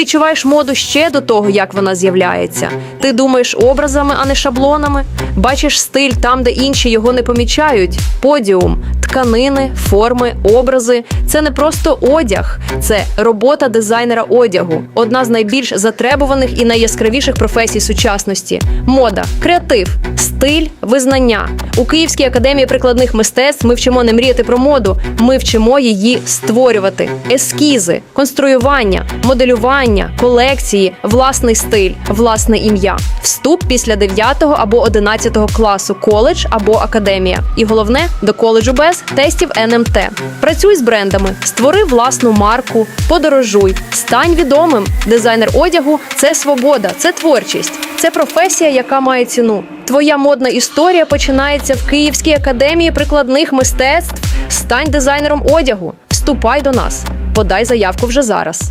відчуваєш моду ще до того, як вона з'являється. Ти думаєш образами, а не шаблонами. Бачиш стиль там, де інші його не помічають. Подіум, тканини, форми, образи це не просто одяг, це робота дизайнера одягу, одна з найбільш затребуваних і найяскравіших професій сучасності. Мода, креатив, стиль, визнання. У Київській академії прикладних мистецтв ми вчимо не мріяти про моду, ми вчимо її створювати. Ескізи, конструювання, моделювання, колекції, власний стиль, власне ім'я. Вступ після 9 або 11 класу, коледж або академія. І головне до коледжу без тестів НМТ. Працюй з брендами, створи власну марку, подорожуй, стань відомим. Дизайнер одягу це свобода, це творчість, це професія, яка має ціну. Твоя модна історія починається в Київській академії прикладних мистецтв. Стань дизайнером одягу. Вступай до нас. Подай заявку вже зараз.